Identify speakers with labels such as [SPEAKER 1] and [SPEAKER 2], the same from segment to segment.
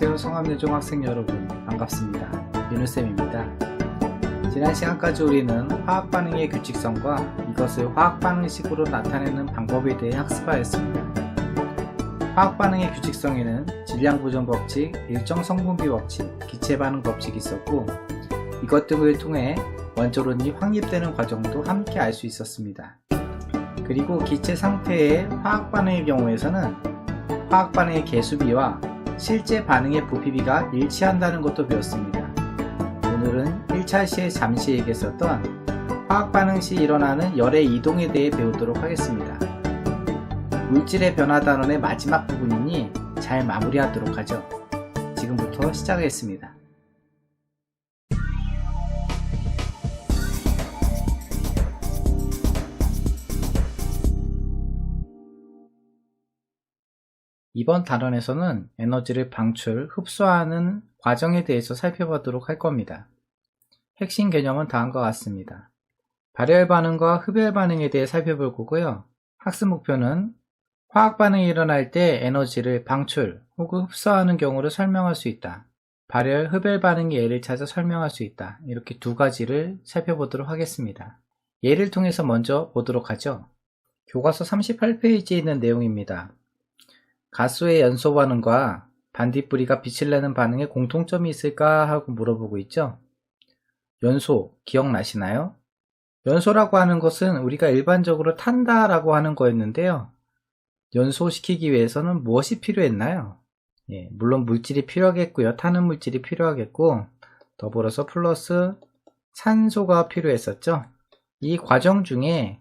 [SPEAKER 1] 안녕하세요 성함여중 학생 여러분. 반갑습니다. 윤우쌤입니다. 지난 시간까지 우리는 화학 반응의 규칙성과 이것을 화학 반응식으로 나타내는 방법에 대해 학습하였습니다. 화학 반응의 규칙성에는 질량 보존 법칙, 일정 성분비 법칙, 기체 반응 법칙이 있었고 이것 등을 통해 원조론이 확립되는 과정도 함께 알 수 있었습니다. 그리고 기체 상태의 화학 반응의 경우에서는 화학 반응의 개수비와 실제 반응의 부피비가 일치한다는 것도 배웠습니다. 오늘은 1차 시에 잠시 얘기했었던 화학 반응 시 일어나는 열의 이동에 대해 배우도록 하겠습니다. 물질의 변화 단원의 마지막 부분이니 잘 마무리하도록 하죠. 지금부터 시작하겠습니다. 이번 단원에서는 에너지를 방출, 흡수하는 과정에 대해서 살펴보도록 할 겁니다. 핵심 개념은 다음과 같습니다. 발열 반응과 흡열 반응에 대해 살펴볼 거고요. 학습 목표는 화학 반응이 일어날 때 에너지를 방출 혹은 흡수하는 경우를 설명할 수 있다. 발열, 흡열 반응의 예를 찾아 설명할 수 있다. 이렇게 두 가지를 살펴보도록 하겠습니다. 예를 통해서 먼저 보도록 하죠. 교과서 38페이지에 있는 내용입니다. 가수의 연소 반응과 반딧불이가 빛을 내는 반응에 공통점이 있을까 하고 물어보고 있죠. 연소 기억나시나요? 연소라고 하는 것은 우리가 일반적으로 탄다 라고 하는 거였는데요. 연소시키기 위해서는 무엇이 필요했나요? 예, 물론 물질이 필요하겠고요. 타는 물질이 필요하겠고 더불어서 플러스 산소가 필요했었죠. 이 과정 중에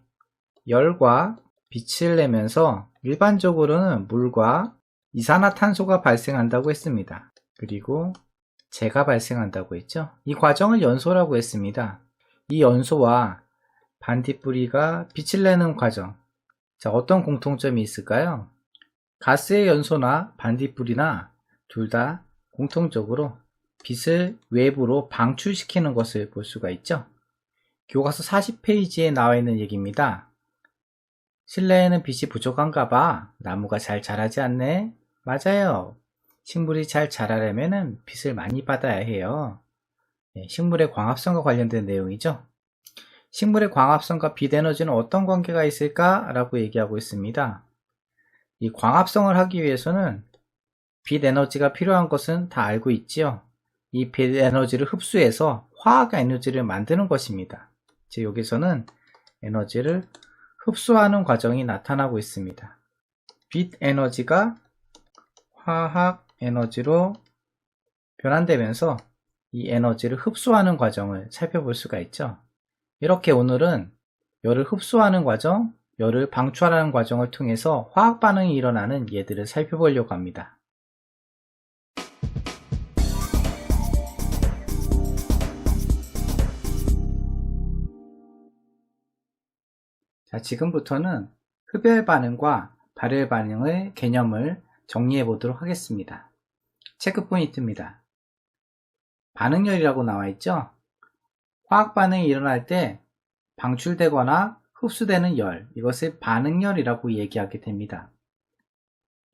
[SPEAKER 1] 열과 빛을 내면서 일반적으로는 물과 이산화탄소가 발생한다고 했습니다. 그리고 재가 발생한다고 했죠. 이 과정을 연소라고 했습니다. 이 연소와 반딧불이가 빛을 내는 과정. 자, 어떤 공통점이 있을까요? 가스의 연소나 반딧불이나 둘 다 공통적으로 빛을 외부로 방출시키는 것을 볼 수가 있죠. 교과서 40페이지에 나와 있는 얘기입니다. 실내에는 빛이 부족한가 봐. 나무가 잘 자라지 않네. 맞아요. 식물이 잘 자라려면 빛을 많이 받아야 해요. 네, 식물의 광합성과 관련된 내용이죠. 식물의 광합성과 빛 에너지는 어떤 관계가 있을까? 라고 얘기하고 있습니다. 이 광합성을 하기 위해서는 빛 에너지가 필요한 것은 다 알고 있지요. 이 빛 에너지를 흡수해서 화학 에너지를 만드는 것입니다. 즉 여기서는 에너지를 흡수하는 과정이 나타나고 있습니다. 빛 에너지가 화학 에너지로 변환되면서 이 에너지를 흡수하는 과정을 살펴볼 수가 있죠. 이렇게 오늘은 열을 흡수하는 과정, 열을 방출하는 과정을 통해서 화학 반응이 일어나는 예들을 살펴보려고 합니다. 지금부터는 흡열 반응과 발열 반응의 개념을 정리해 보도록 하겠습니다. 체크 포인트입니다. 반응열이라고 나와 있죠? 화학 반응이 일어날 때 방출되거나 흡수되는 열, 이것을 반응열이라고 얘기하게 됩니다.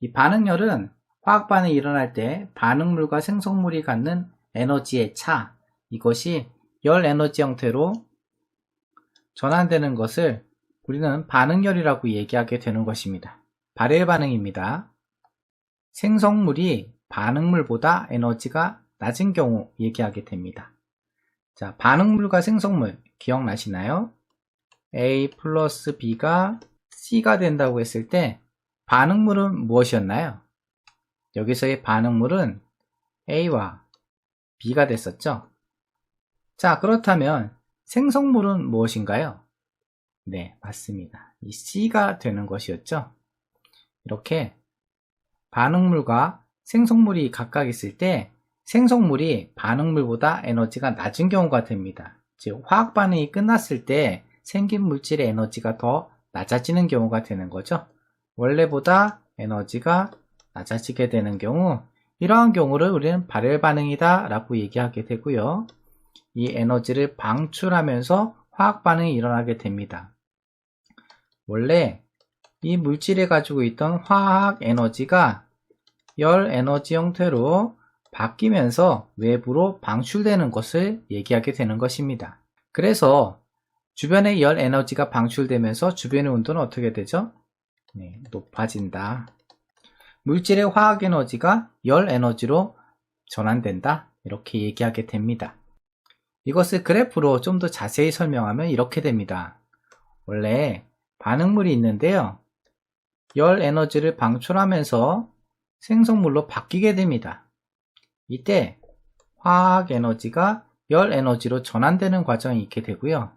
[SPEAKER 1] 이 반응열은 화학 반응이 일어날 때 반응물과 생성물이 갖는 에너지의 차, 이것이 열 에너지 형태로 전환되는 것을 우리는 반응열이라고 얘기하게 되는 것입니다. 발열 반응입니다. 생성물이 반응물보다 에너지가 낮은 경우 얘기하게 됩니다. 자, 반응물과 생성물 기억나시나요? A 플러스 B가 C가 된다고 했을 때 반응물은 무엇이었나요? 여기서의 반응물은 A와 B가 됐었죠. 자, 그렇다면 생성물은 무엇인가요? 네, 맞습니다. 이 C가 되는 것이었죠. 이렇게 반응물과 생성물이 각각 있을 때 생성물이 반응물보다 에너지가 낮은 경우가 됩니다. 즉, 화학 반응이 끝났을 때 생긴 물질의 에너지가 더 낮아지는 경우가 되는 거죠. 원래보다 에너지가 낮아지게 되는 경우, 이러한 경우를 우리는 발열 반응이다 라고 얘기하게 되고요. 이 에너지를 방출하면서 화학 반응이 일어나게 됩니다. 원래 이 물질에 가지고 있던 화학 에너지가 열 에너지 형태로 바뀌면서 외부로 방출되는 것을 얘기하게 되는 것입니다. 그래서 주변의 열 에너지가 방출되면서 주변의 온도는 어떻게 되죠? 네, 높아진다. 물질의 화학 에너지가 열 에너지로 전환된다. 이렇게 얘기하게 됩니다. 이것을 그래프로 좀 더 자세히 설명하면 이렇게 됩니다. 원래 반응물이 있는데요. 열 에너지를 방출하면서 생성물로 바뀌게 됩니다. 이때 화학 에너지가 열 에너지로 전환되는 과정이 있게 되고요.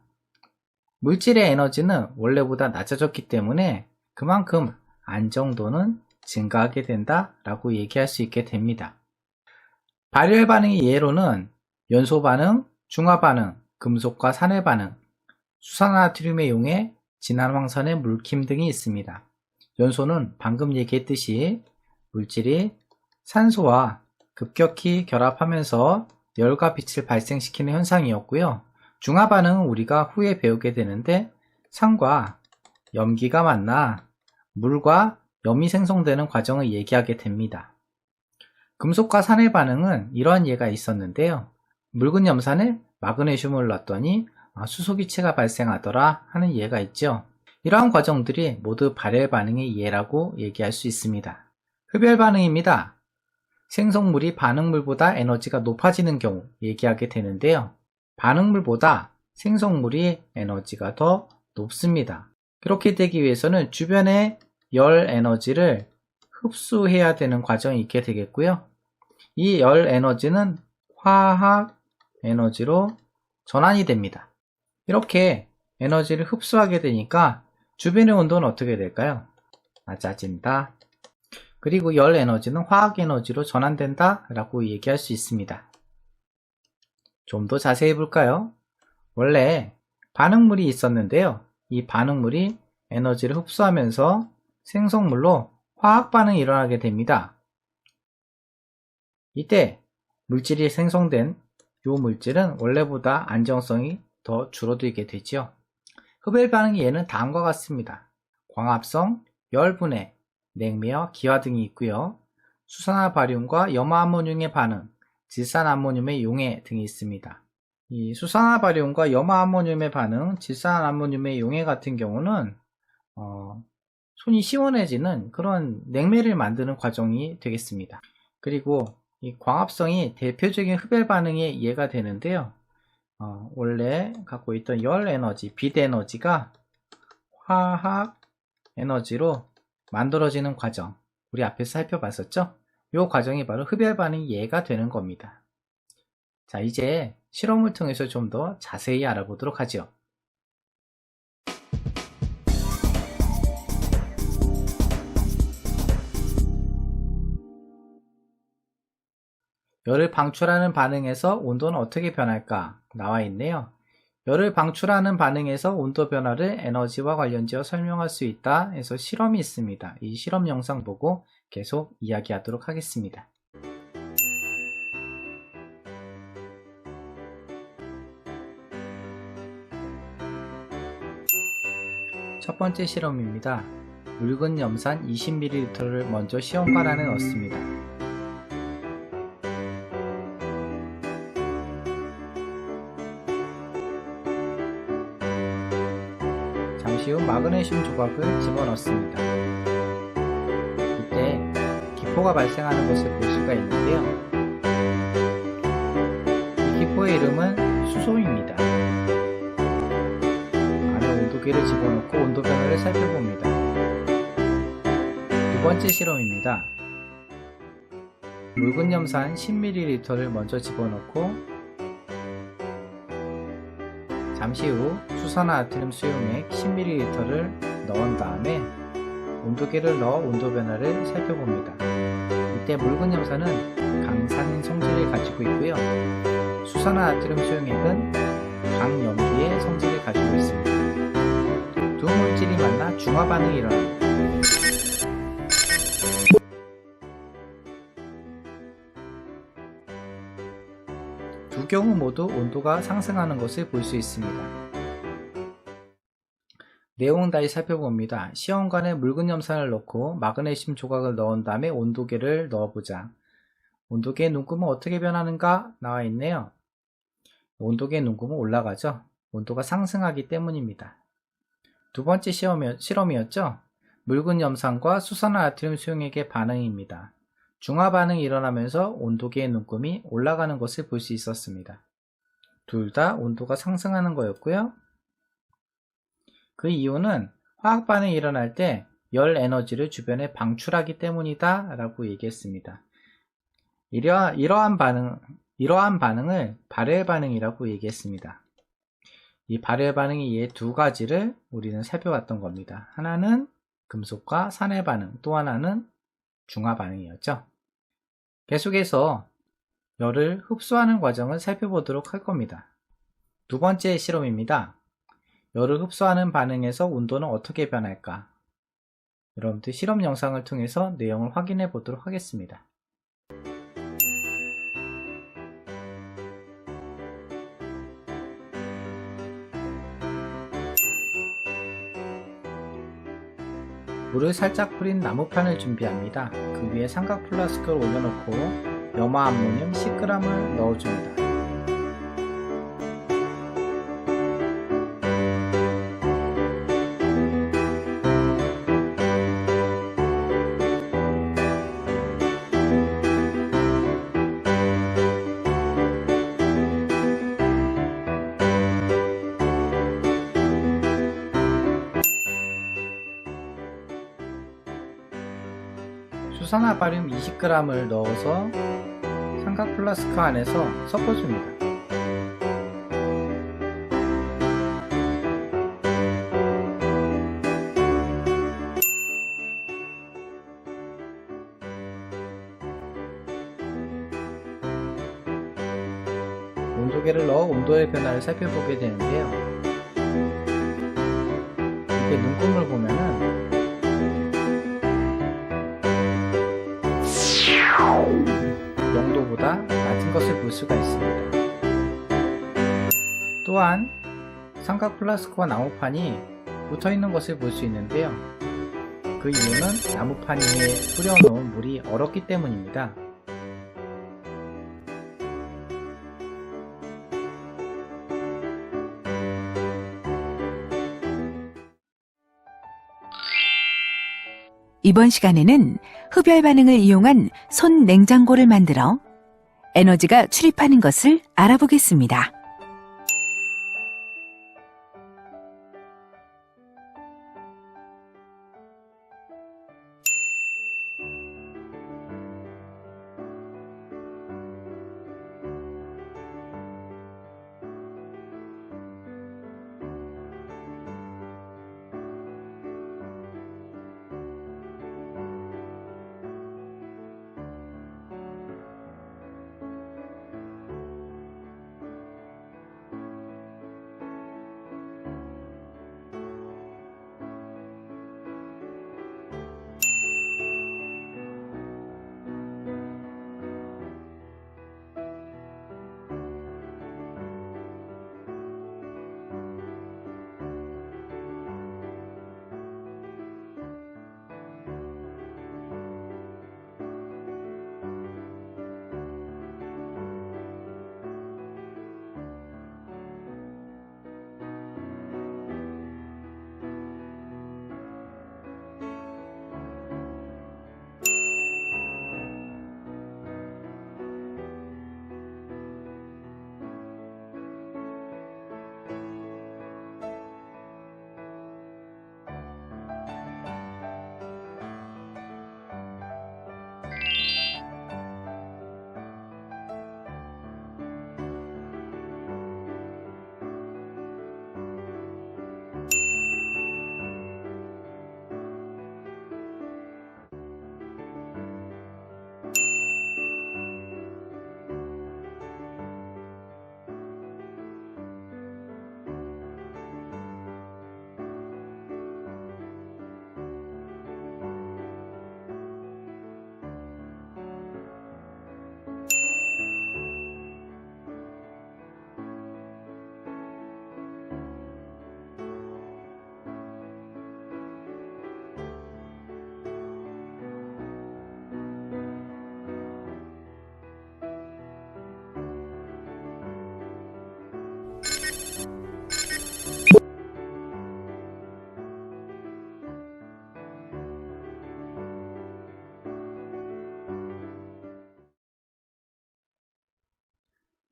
[SPEAKER 1] 물질의 에너지는 원래보다 낮아졌기 때문에 그만큼 안정도는 증가하게 된다라고 얘기할 수 있게 됩니다. 발열 반응의 예로는 연소 반응, 중화 반응, 금속과 산의 반응, 수산화트륨의 용해, 진한황산의 물킴 등이 있습니다. 연소는 방금 얘기했듯이 물질이 산소와 급격히 결합하면서 열과 빛을 발생시키는 현상이었고요. 중화 반응은 우리가 후에 배우게 되는데 산과 염기가 만나 물과 염이 생성되는 과정을 얘기하게 됩니다. 금속과 산의 반응은 이러한 예가 있었는데요. 묽은 염산에 마그네슘을 넣었더니 아, 수소기체가 발생하더라 하는 예가 있죠. 이러한 과정들이 모두 발열 반응의 예라고 얘기할 수 있습니다. 흡열 반응입니다. 생성물이 반응물보다 에너지가 높아지는 경우 얘기하게 되는데요. 반응물보다 생성물이 에너지가 더 높습니다. 그렇게 되기 위해서는 주변의 열 에너지를 흡수해야 되는 과정이 있게 되겠고요. 이 열 에너지는 화학 에너지로 전환이 됩니다. 이렇게 에너지를 흡수하게 되니까 주변의 온도는 어떻게 될까요? 낮아진다. 그리고 열 에너지는 화학 에너지로 전환된다 라고 얘기할 수 있습니다. 좀 더 자세히 볼까요? 원래 반응물이 있었는데요. 이 반응물이 에너지를 흡수하면서 생성물로 화학 반응이 일어나게 됩니다. 이때 물질이 생성된 이 물질은 원래보다 안정성이 더 줄어들게 되죠. 흡열 반응의 예는 다음과 같습니다. 광합성, 열분해, 냉매와 기화 등이 있고요. 수산화 바륨과 염화암모늄의 반응, 질산암모늄의 용해 등이 있습니다. 이 수산화 바륨과 염화암모늄의 반응, 질산암모늄의 용해 같은 경우는 어, 손이 시원해지는 그런 냉매를 만드는 과정이 되겠습니다. 그리고 이 광합성이 대표적인 흡열 반응에 이해가 되는데요. 어, 원래 갖고 있던 열 에너지, 빛 에너지가 화학 에너지로 만들어지는 과정 우리 앞에서 살펴봤었죠? 이 과정이 바로 흡열 반응이 이해가 되는 겁니다. 자 이제 실험을 통해서 좀 더 자세히 알아보도록 하죠. 열을 방출하는 반응에서 온도는 어떻게 변할까 나와 있네요. 열을 방출하는 반응에서 온도 변화를 에너지와 관련지어 설명할 수 있다 해서 실험이 있습니다. 이 실험 영상 보고 계속 이야기하도록 하겠습니다. 첫 번째 실험입니다. 묽은 염산 20ml를 먼저 시험관 안에 넣습니다. 후 마그네슘 조각을 집어넣습니다. 이때 기포가 발생하는 것을 볼 수가 있는데요. 이 기포의 이름은 수소입니다. 안에 온도계를 집어넣고 온도 변화를 살펴봅니다. 두 번째 실험입니다. 묽은 염산 10ml를 먼저 집어넣고 잠시 후 수산화나트륨 수용액 10ml를 넣은 다음에 온도계를 넣어 온도 변화를 살펴봅니다. 이때 묽은 염산은 강산인 성질을 가지고 있고요. 수산화나트륨 수용액은 강염기의 성질을 가지고 있습니다. 두 물질이 만나 중화 반응이 일어납니다. 두 경우 모두 온도가 상승하는 것을 볼 수 있습니다. 내용 다시 살펴봅니다. 시험관에 묽은 염산을 넣고 마그네슘 조각을 넣은 다음에 온도계를 넣어보자. 온도계의 눈금은 어떻게 변하는가 나와 있네요. 온도계의 눈금은 올라가죠. 온도가 상승하기 때문입니다. 두 번째 실험이었죠. 묽은 염산과 수산화나트륨 수용액의 반응입니다. 중화 반응이 일어나면서 온도계의 눈금이 올라가는 것을 볼 수 있었습니다. 둘 다 온도가 상승하는 거였고요. 그 이유는 화학 반응이 일어날 때 열 에너지를 주변에 방출하기 때문이다 라고 얘기했습니다. 이러한, 이러한 반응, 이러한 반응을 발열 반응이라고 얘기했습니다. 이 발열 반응이 이 두 가지를 우리는 살펴봤던 겁니다. 하나는 금속과 산의 반응, 또 하나는 중화 반응이었죠. 계속해서 열을 흡수하는 과정을 살펴보도록 할 겁니다. 두 번째 실험입니다. 열을 흡수하는 반응에서 온도는 어떻게 변할까? 여러분들 실험 영상을 통해서 내용을 확인해 보도록 하겠습니다. 물을 살짝 뿌린 나무판을 준비합니다. 그 위에 삼각 플라스크를 올려놓고 염화 암모늄 10g을 넣어줍니다. 수산화 바륨 20g을 넣어서 삼각 플라스크 안에서 섞어줍니다. 온도계를 넣어 온도의 변화를 살펴보게 되는데요. 이렇게 눈금을 보면 또한 삼각 플라스크와 나무판이 붙어 있는 것을 볼 수 있는데요. 그 이유는 나무판 위에 뿌려놓은 물이 얼었기 때문입니다.
[SPEAKER 2] 이번 시간에는 흡열 반응을 이용한 손 냉장고를 만들어 에너지가 출입하는 것을 알아보겠습니다.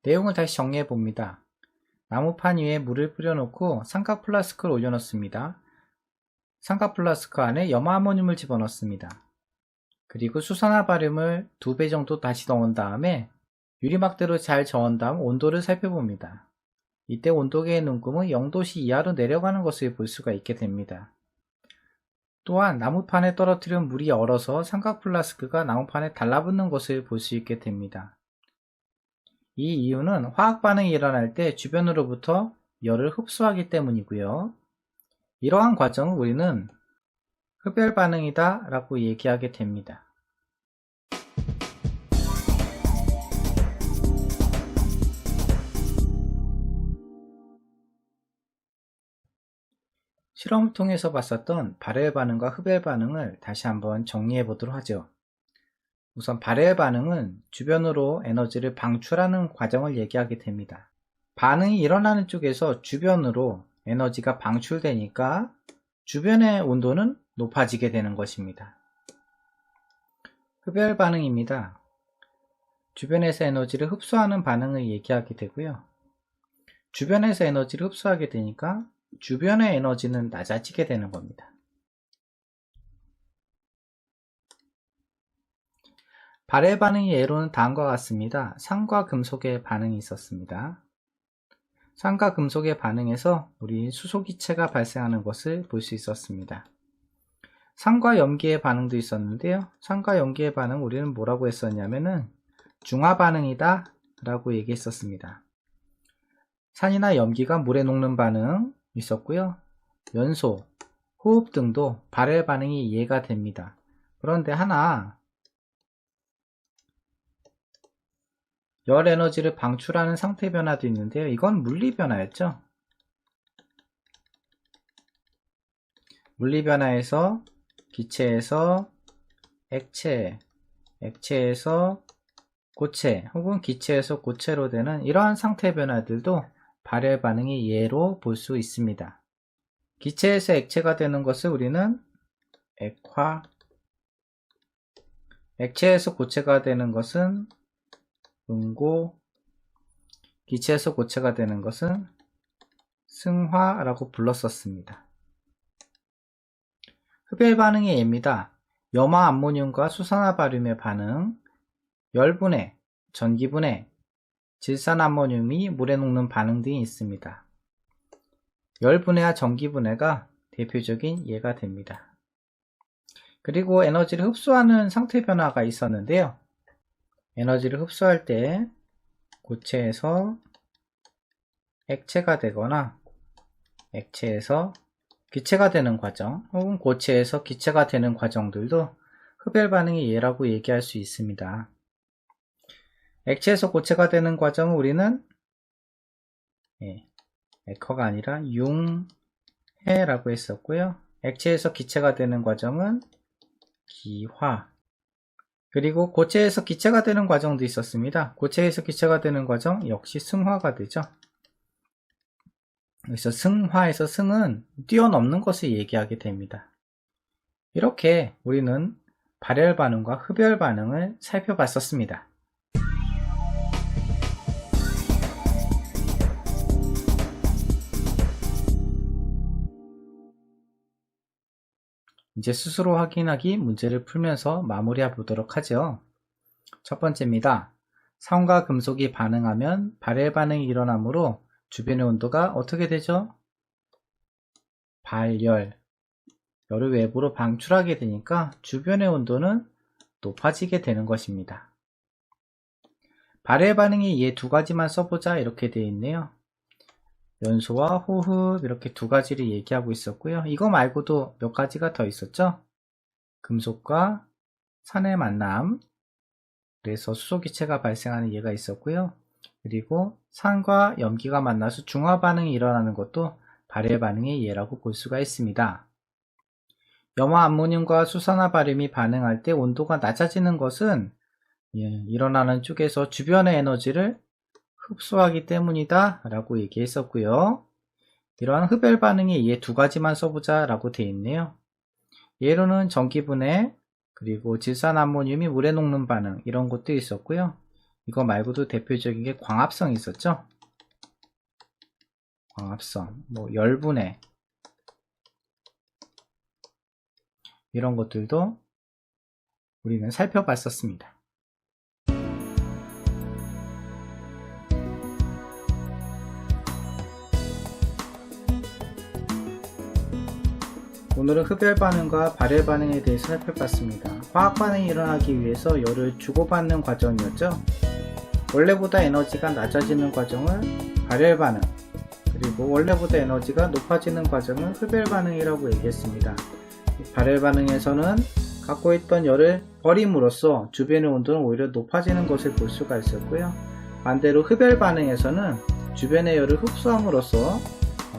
[SPEAKER 1] 내용을 다시 정리해 봅니다. 나무판 위에 물을 뿌려놓고 삼각 플라스크를 올려놓습니다. 삼각 플라스크 안에 염화아모늄을 집어넣습니다. 그리고 수산화 바륨을 2배 정도 다시 넣은 다음에 유리막대로 잘 저은 다음 온도를 살펴봅니다. 이때 온도계의 눈금은 0도씨 이하로 내려가는 것을 볼 수가 있게 됩니다. 또한 나무판에 떨어뜨린 물이 얼어서 삼각 플라스크가 나무판에 달라붙는 것을 볼 수 있게 됩니다. 이 이유는 화학 반응이 일어날 때 주변으로부터 열을 흡수하기 때문이고요. 이러한 과정을 우리는 흡열 반응이다 라고 얘기하게 됩니다. 실험을 통해서 봤었던 발열 반응과 흡열 반응을 다시 한번 정리해 보도록 하죠. 우선 발열 반응은 주변으로 에너지를 방출하는 과정을 얘기하게 됩니다. 반응이 일어나는 쪽에서 주변으로 에너지가 방출되니까 주변의 온도는 높아지게 되는 것입니다. 흡열 반응입니다. 주변에서 에너지를 흡수하는 반응을 얘기하게 되고요. 주변에서 에너지를 흡수하게 되니까 주변의 에너지는 낮아지게 되는 겁니다. 발열 반응의 예로는 다음과 같습니다. 산과 금속의 반응이 있었습니다. 산과 금속의 반응에서 우리 수소기체가 발생하는 것을 볼 수 있었습니다. 산과 염기의 반응도 있었는데요. 산과 염기의 반응 우리는 뭐라고 했었냐면은 중화 반응이다 라고 얘기했었습니다. 산이나 염기가 물에 녹는 반응 있었고요. 연소, 호흡 등도 발열 반응이 이해가 됩니다. 그런데 하나 열 에너지를 방출하는 상태 변화도 있는데요. 이건 물리 변화였죠. 물리 변화에서 기체에서 액체, 액체에서 고체 혹은 기체에서 고체로 되는 이러한 상태 변화들도 발열 반응의 예로 볼 수 있습니다. 기체에서 액체가 되는 것을 우리는 액화, 액체에서 고체가 되는 것은 응고, 기체에서 고체가 되는 것은 승화라고 불렀었습니다. 흡열 반응의 예입니다. 염화 암모늄과 수산화 바륨의 반응, 열분해, 전기분해, 질산 암모늄이 물에 녹는 반응 등이 있습니다. 열분해와 전기분해가 대표적인 예가 됩니다. 그리고 에너지를 흡수하는 상태 변화가 있었는데요. 에너지를 흡수할 때 고체에서 액체가 되거나 액체에서 기체가 되는 과정 혹은 고체에서 기체가 되는 과정들도 흡열 반응의 예라고 얘기할 수 있습니다. 액체에서 고체가 되는 과정을 우리는 예, 액화가 아니라 융해라고 했었고요. 액체에서 기체가 되는 과정은 기화 그리고 고체에서 기체가 되는 과정도 있었습니다. 고체에서 기체가 되는 과정 역시 승화가 되죠. 그래서 승화에서 승은 뛰어넘는 것을 얘기하게 됩니다. 이렇게 우리는 발열 반응과 흡열 반응을 살펴봤었습니다. 이제 스스로 확인하기 문제를 풀면서 마무리해 보도록 하죠. 첫 번째입니다. 산과 금속이 반응하면 발열 반응이 일어나므로 주변의 온도가 어떻게 되죠? 발열. 열을 외부로 방출하게 되니까 주변의 온도는 높아지게 되는 것입니다. 발열 반응이 얘 두 가지만 써보자 이렇게 되어 있네요. 연소와 호흡 이렇게 두 가지를 얘기하고 있었고요. 이거 말고도 몇 가지가 더 있었죠. 금속과 산의 만남 그래서 수소기체가 발생하는 예가 있었고요. 그리고 산과 염기가 만나서 중화 반응이 일어나는 것도 발열 반응의 예라고 볼 수가 있습니다. 염화 암모늄과 수산화 바륨이 반응할 때 온도가 낮아지는 것은 예, 일어나는 쪽에서 주변의 에너지를 흡수하기 때문이다 라고 얘기했었고요. 이러한 흡열 반응에 얘두 가지만 써보자 라고 되어 있네요. 예로는 전기분해 그리고 질산암모늄이 물에 녹는 반응 이런 것도 있었고요. 이거 말고도 대표적인 게 광합성이 있었죠? 광합성, 뭐 열분해 이런 것들도 우리는 살펴봤었습니다. 오늘은 흡열 반응과 발열 반응에 대해서 살펴봤습니다. 화학 반응이 일어나기 위해서 열을 주고받는 과정이었죠. 원래보다 에너지가 낮아지는 과정을 발열 반응, 그리고 원래보다 에너지가 높아지는 과정을 흡열 반응이라고 얘기했습니다. 발열 반응에서는 갖고 있던 열을 버림으로써 주변의 온도는 오히려 높아지는 것을 볼 수가 있었고요. 반대로 흡열 반응에서는 주변의 열을 흡수함으로써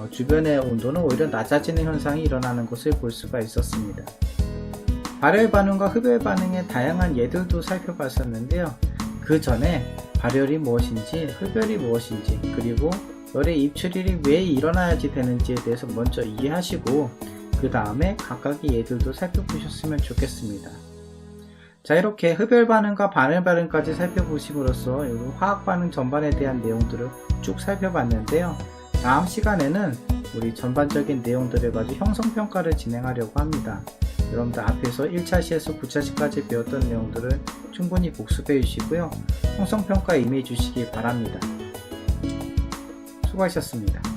[SPEAKER 1] 어, 주변의 온도는 오히려 낮아지는 현상이 일어나는 것을 볼 수가 있었습니다. 발열 반응과 흡열 반응의 다양한 예들도 살펴봤었는데요. 그 전에 발열이 무엇인지, 흡열이 무엇인지, 그리고 열의 입출일이 왜 일어나야지 되는지에 대해서 먼저 이해하시고 그 다음에 각각의 예들도 살펴보셨으면 좋겠습니다. 자 이렇게 흡열 반응과 반열 반응까지 살펴보심으로써 이 화학 반응 전반에 대한 내용들을 쭉 살펴봤는데요. 다음 시간에는 우리 전반적인 내용들을 가지고 형성평가를 진행하려고 합니다. 여러분들 앞에서 1차 시에서 9차 시까지 배웠던 내용들을 충분히 복습해 주시고요. 형성평가 임해 주시기 바랍니다. 수고하셨습니다.